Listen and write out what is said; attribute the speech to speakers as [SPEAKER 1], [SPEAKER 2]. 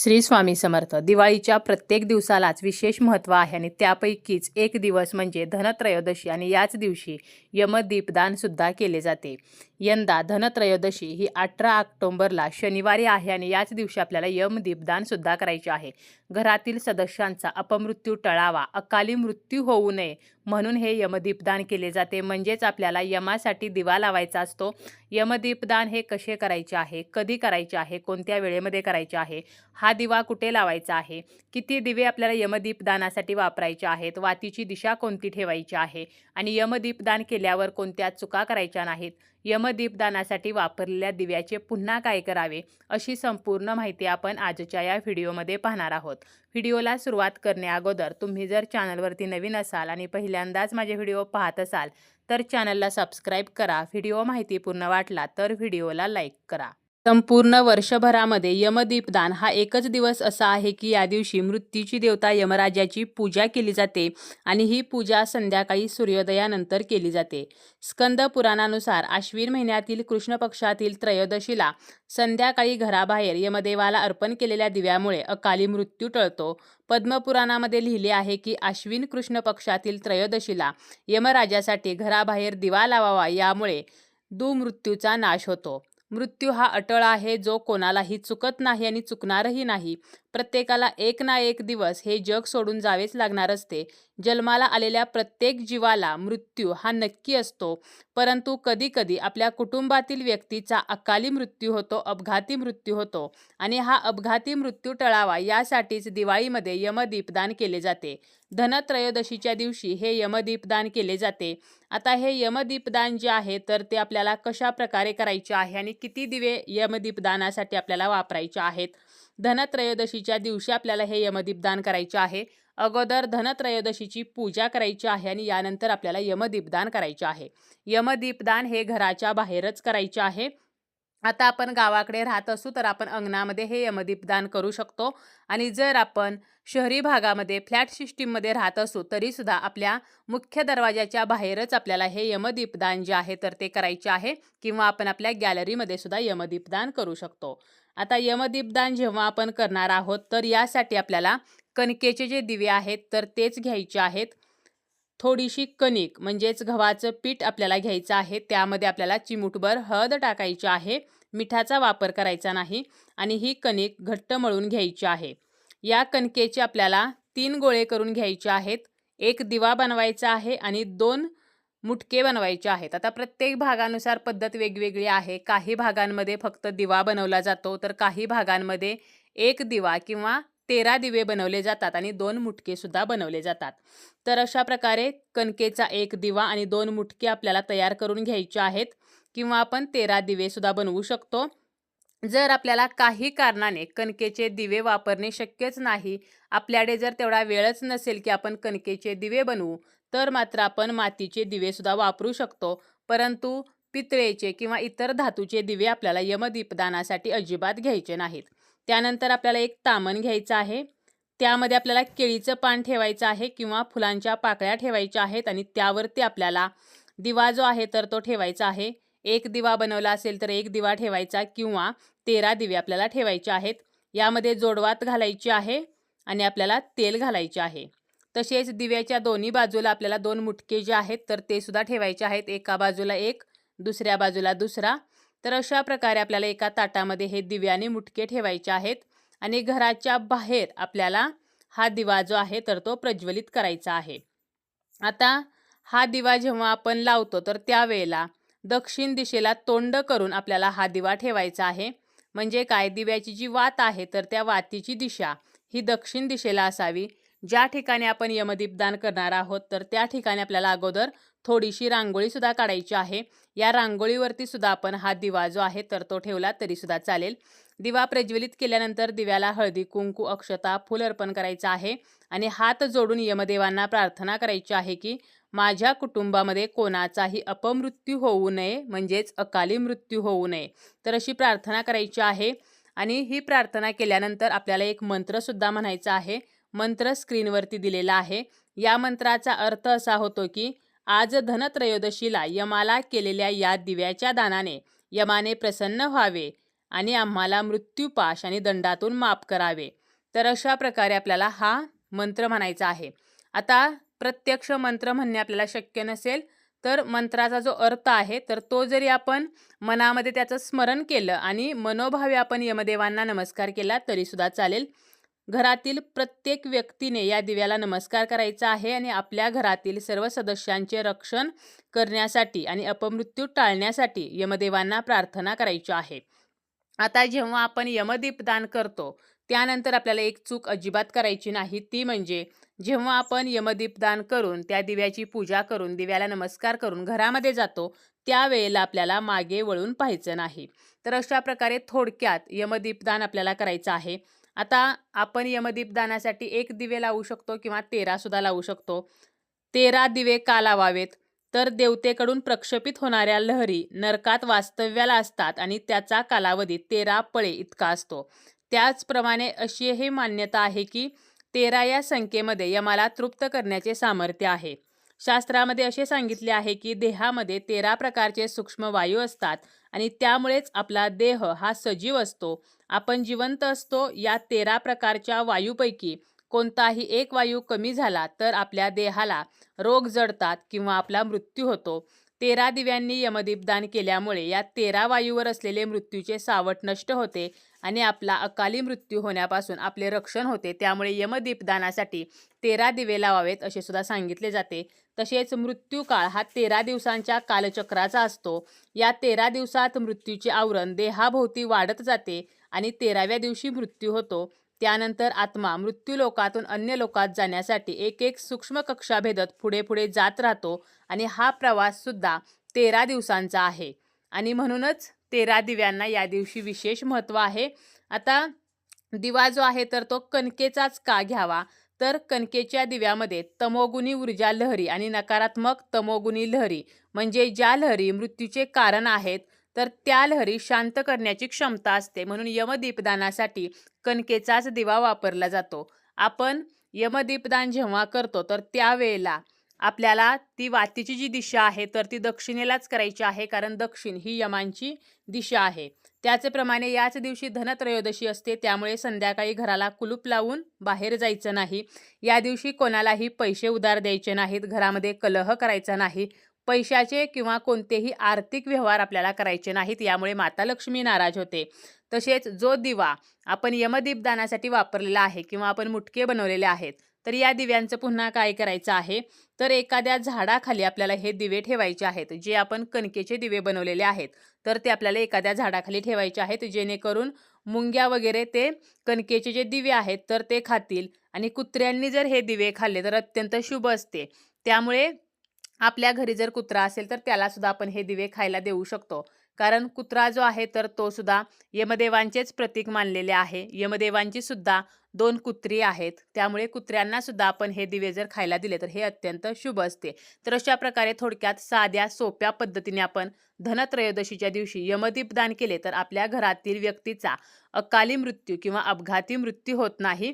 [SPEAKER 1] श्री स्वामी समर्थ. दिवाळीच्या प्रत्येक दिवसालाच विशेष महत्त्व आहे आणि त्यापैकीच एक दिवस म्हणजे धनत्रयोदशी आणि याच दिवशी यमदीपदान सुद्धा केले जाते. यंदा धनत्रयोदशी ही अठरा ऑक्टोंबरला शनिवारी आहे आणि याच दिवशी आपल्याला यमदीपदान सुद्धा करायचे आहे. घरातील सदस्यांचा अपमृत्यू टळावा अकाली मृत्यू होऊ नये म्हणून हे यमदीपदान केले जाते. म्हणजेच आपल्याला यमासाठी दिवा लावायचा असतो. यमदीपदान हे कसे करायचे आहे? कधी करायचे आहे? कोणत्या वेळेमध्ये करायचे आहे? हा दिवा कुठे लावायचा आहे? किती दिवे आपल्याला यमदीपदानासाठी वापरायचे आहेत? वातीची दिशा कोणती ठेवायची आहे? आणि यमदीपदान केल्यावर कोणत्या चुका करायच्या नाहीत? यमदीपदानासाठी वापरलेल्या दिव्याचे पुन्हा काय करावे अशी संपूर्ण माहिती आपण आजच्या या व्हिडिओमध्ये पाहणार आहोत. व्हिडिओला सुरुवात करण्याअगोदर तुम्ही जर चॅनलवरती नवीन असाल आणि पहिल्यांदाच माझे व्हिडिओ पाहत असाल तर चॅनलला सबस्क्राईब करा. व्हिडिओ माहितीपूर्ण वाटला तर व्हिडिओला लाईक करा. संपूर्ण वर्षभरामध्ये यमदीपदान हा एकच दिवस असा आहे की या दिवशी मृत्यूची देवता यमराजाची पूजा केली जाते आणि ही पूजा संध्याकाळी सूर्योदयानंतर केली जाते. स्कंद पुराणानुसार आश्विन महिन्यातील कृष्ण पक्षातील त्रयोदशीला संध्याकाळी घराबाहेर यमदेवाला अर्पण केलेल्या दिव्यामुळे अकाली मृत्यू टळतो. पद्मपुराणामध्ये लिहिले आहे की आश्विन कृष्ण पक्षातील त्रयोदशीला यमराजासाठी घराबाहेर दिवा लावावा यामुळे दुमृत्यूचा नाश होतो. मृत्यू हा अटळ आहे जो कोणालाही चुकत नाही आणि चुकणारही नाही. प्रत्येकाला एक ना एक दिवस हे जग सोडून जावेच लागणार असते. जन्माला आलेल्या प्रत्येक जीवाला मृत्यू हा नक्की असतो. परंतु कधीकधी आपल्या कुटुंबातील व्यक्तीचा अकाली मृत्यू होतो अपघाती मृत्यू होतो आणि हा अपघाती मृत्यू टळावा यासाठीच दिवाळीमध्ये यमदीपदान केले जाते. धनत्रयोदशीच्या दिवशी हे यमदीपदान केले जाते. आता हे यमदीपदान जे आहे तर ते आपल्याला कशा प्रकारे करायचे आहे आणि किती दिवे यमदीपदानासाठी आपल्याला वापरायचे आहेत? धनत्रयोदशीच्या दिवशी आपल्याला हे यमदीपदान करायचे आहे. अगोदर धनत्रयोदशीची पूजा करायची आहे आणि यानंतर आपल्याला यमदीपदान करायचे आहे. यमदीपदान हे घराच्या बाहेरच करायचे आहे. आता आपण गावाकडे राहत असू तर आपण अंगणामध्ये हे यमदीपदान करू शकतो. आणि जर आपण शहरी भागामध्ये फ्लॅट सिस्टीममध्ये राहत असू तरीसुद्धा आपल्या मुख्य दरवाजाच्या बाहेरच आपल्याला हे यमदीपदान जे आहे तर ते करायचे आहे. किंवा आपण आपल्या गॅलरीमध्ये सुद्धा यमदीपदान करू शकतो. आता यमदीपदान जेव्हा आपण करणार आहोत तर यासाठी आपल्याला कणकेचे जे दिवे आहेत तर तेच घ्यायचे आहेत. थोडीशी कणिक म्हणजेच गव्हाचं पीठ आपल्याला घ्यायचं आहे. त्यामध्ये आपल्याला चिमूटभर हळद टाकायची आहे. मिठाचा वापर करायचा नाही आणि ही कणिक घट्ट मळून घ्यायची आहे. या कणकेचे आपल्याला तीन गोळे करून घ्यायचे आहेत. एक दिवा बनवायचा आहे आणि दोन मुटके बनवायचे आहेत. आता प्रत्येक भागानुसार पद्धत वेगवेगळी आहे. काही भागांमध्ये फक्त दिवा बनवला जातो तर काही भागांमध्ये एक दिवा किंवा तेरा दिवे बनवले जातात आणि दोन मुटकेसुद्धा बनवले जातात. तर अशा प्रकारे कणकेचा एक दिवा आणि दोन मुटके आपल्याला तयार करून घ्यायचे आहेत किंवा आपण तेरा दिवेसुद्धा बनवू शकतो. जर आपल्याला काही कारणाने कणकेचे दिवे वापरणे शक्यच नाही आपल्याकडे जर तेवढा वेळच नसेल की आपण कणकेचे दिवे बनवू तर मात्र आपण मातीचे दिवेसुद्धा वापरू शकतो. परंतु पितळेचे किंवा इतर धातूचे दिवे आपल्याला यमदीपदानासाठी अजिबात घ्यायचे नाहीत. त्यानंतर आपल्याला एक तामण घ्यायचं आहे. त्यामध्ये आपल्याला केळीचं पान ठेवायचं आहे किंवा फुलांच्या पाकळ्या ठेवायच्या आहेत आणि त्यावरती आपल्याला दिवा जो आहे तर तो ठेवायचा आहे. एक दिवा बनवला असेल तर एक दिवा ठेवायचा किंवा तेरा दिवे आपल्याला ठेवायचे आहेत. यामध्ये जोडवात घालायची आहे आणि आपल्याला तेल घालायचे आहे. तसेच दिव्याच्या दोन्ही बाजूला आपल्याला दोन मुटके जे आहेत तर ते सुद्धा ठेवायचे आहेत. एका बाजूला एक दुसऱ्या बाजूला दुसरा. तर अशा प्रकारे आपल्याला एका ताटामध्ये हे दिव्याने मुटके ठेवायचे आहेत. आणि घराच्या बाहेर आपल्याला हा दिवा जो आहे तर तो प्रज्वलित करायचा आहे. आता हा दिवा जेव्हा आपण लावतो तर त्यावेळेला दक्षिण दिशेला तोंड करून आपल्याला हा दिवा ठेवायचा आहे. म्हणजे काय? दिव्याची जी वात आहे तर त्या वातीची दिशा ही दक्षिण दिशेला असावी. ज्या ठिकाणी आपण यमदीप दान करणार आहोत तर त्या ठिकाणी आपल्याला अगोदर थोडीशी रांगोळीसुद्धा काढायची आहे. या रांगोळीवरती सुद्धा आपण हा दिवा जो आहे तर तो ठेवला तरीसुद्धा चालेल. दिवा प्रज्वलित केल्यानंतर दिव्याला हळदी कुंकू अक्षता फुल अर्पण करायचं आहे आणि हात जोडून यमदेवांना प्रार्थना करायची आहे की माझ्या कुटुंबामध्ये कोणाचाही अपमृत्यू होऊ नये म्हणजेच अकाली मृत्यू होऊ नये. तर अशी प्रार्थना करायची आहे आणि ही प्रार्थना केल्यानंतर आपल्याला एक मंत्रसुद्धा म्हणायचा आहे. मंत्र स्क्रीनवरती दिलेला आहे. या मंत्राचा अर्थ असा होतो की आज धनत्रयोदशीला यमाला केलेल्या या दिव्याच्या दानाने यमाने प्रसन्न व्हावे आणि आम्हाला मृत्यूपाश आणि दंडातून माफ करावे. तर अशा प्रकारे आपल्याला हा मंत्र म्हणायचा आहे. आता प्रत्यक्ष मंत्र म्हणणे आपल्याला शक्य नसेल तर मंत्राचा जो अर्थ आहे तर तो जरी आपण मनामध्ये त्याचं स्मरण केलं आणि मनोभावे आपण यमदेवांना नमस्कार केला तरीसुद्धा चालेल. घरातील प्रत्येक व्यक्तीने या दिव्याला नमस्कार करायचा आहे आणि आपल्या घरातील सर्व सदस्यांचे रक्षण करण्यासाठी आणि अपमृत्यू टाळण्यासाठी यमदेवांना प्रार्थना करायची आहे. आता जेव्हा आपण यमदीपदान करतो त्यानंतर आपल्याला एक चूक अजिबात करायची नाही. ती म्हणजे जेव्हा आपण यमदीपदान करून त्या दिव्याची पूजा करून दिव्याला नमस्कार करून घरामध्ये जातो त्यावेळेला आपल्याला मागे वळून पाहायचं नाही. तर अशा प्रकारे थोडक्यात यमदीपदान आपल्याला करायचं आहे. आता आपण यमदीपदानासाठी एक दिवे लावू शकतो किंवा तेरासुद्धा लावू शकतो. तेरा दिवे का लावावेत? तर देवतेकडून प्रक्षेपित होणाऱ्या लहरी नरकात वास्तव्याला असतात आणि त्याचा कालावधी तेरा पळे इतका असतो. त्याचप्रमाणे अशी हे मान्यता आहे की तेरा या संख्येमध्ये यमाला तृप्त करण्याचे सामर्थ्य आहे. शास्त्रामध्ये असे सांगितले आहे की देहामध्ये तेरा प्रकारचे सूक्ष्म वायू असतात आणि त्यामुळेच आपला देह हा सजीव असतो. आपण जिवंत असतो या तेरा प्रकारच्या वायूपैकी कोणताही एक वायू कमी झाला तर आपल्या देहाला रोग जडतात किंवा आपला मृत्यू होतो. तेरा दिव्यांनी यमदीपदान केल्यामुळे या तेरा वायूवर असलेले मृत्यूचे सावट नष्ट होते आणि आपला अकाली मृत्यू होण्यापासून आपले रक्षण होते. त्यामुळे यमदीपदानासाठी तेरा दिवे लावावेत असे सुद्धा सांगितले जाते. तसेच मृत्यू काळ हा तेरा दिवसांच्या कालचक्राचा असतो. या तेरा दिवसात मृत्यूचे आवरण देहाभोवती वाढत जाते. आणि तेराव्या दिवशी मृत्यू होतो. त्यानंतर आत्मा मृत्यूलोकातून अन्य लोकात जाण्यासाठी एक एक सूक्ष्म कक्षा भेदत पुढे पुढे जात राहतो आणि हा प्रवास सुद्धा तेरा दिवसांचा आहे. आणि म्हणूनच तेरा दिव्यांना या दिवशी विशेष महत्त्व आहे. आता दिवा जो आहे तर तो कणकेचाच का घ्यावा? तर कणकेच्या दिव्यामध्ये तमोगुणी ऊर्जा लहरी आणि नकारात्मक तमोगुणी लहरी म्हणजे ज्या लहरी मृत्यूचे कारण आहेत तर त्या लहरी शांत करण्याची क्षमता असते. म्हणून यमदीपदानासाठी कणकेचाच दिवा वापरला जातो. आपण यमदीपदान जेव्हा करतो तर त्यावेळेला आपल्याला ती वातीची जी दिशा आहे तर ती दक्षिणेलाच करायची आहे कारण दक्षिण ही यमांची दिशा आहे. त्याचप्रमाणे याच दिवशी धनत्रयोदशी असते. त्यामुळे संध्याकाळी घराला कुलूप लावून बाहेर जायचं नाही. या दिवशी कोणालाही पैसे उधार द्यायचे नाहीत. घरामध्ये कलह करायचा नाही. पैशाचे किंवा कोणतेही आर्थिक व्यवहार आपल्याला करायचे नाहीत यामुळे माता लक्ष्मी नाराज होते. तसेच जो दिवा आपण यमदीपदानासाठी वापरलेला आहे किंवा आपण मुटके बनवलेले आहेत तर या दिव्यांचं पुन्हा काय करायचं आहे? तर एखाद्या झाडाखाली आपल्याला हे दिवे ठेवायचे आहेत जे आपण कणकेचे दिवे बनवलेले आहेत तर ते आपल्याला एखाद्या झाडाखाली ठेवायचे आहेत जेणेकरून मुंग्या वगैरे ते कणकेचे जे दिवे आहेत तर ते खातील. आणि कुत्र्यांनी जर हे दिवे खाल्ले तर अत्यंत शुभ असते. त्यामुळे आपल्या घरी जर कुत्रा असेल तर त्याला सुद्धा आपण हे दिवे खायला देऊ शकतो. कारण कुत्रा जो आहे तर तो सुद्धा यमदेवांचेच प्रतीक मानलेले आहे. यमदेवांची सुद्धा दोन कुत्री आहेत. त्यामुळे कुत्र्यांना सुद्धा आपण हे दिवे जर खायला दिले तर हे अत्यंत शुभ असते. तर अशा प्रकारे थोडक्यात साध्या सोप्या पद्धतीने आपण धनत्रयोदशीच्या दिवशी यमदीप दान केले तर आपल्या घरातील व्यक्तीचा अकाली मृत्यू किंवा अपघाती मृत्यू होत नाही.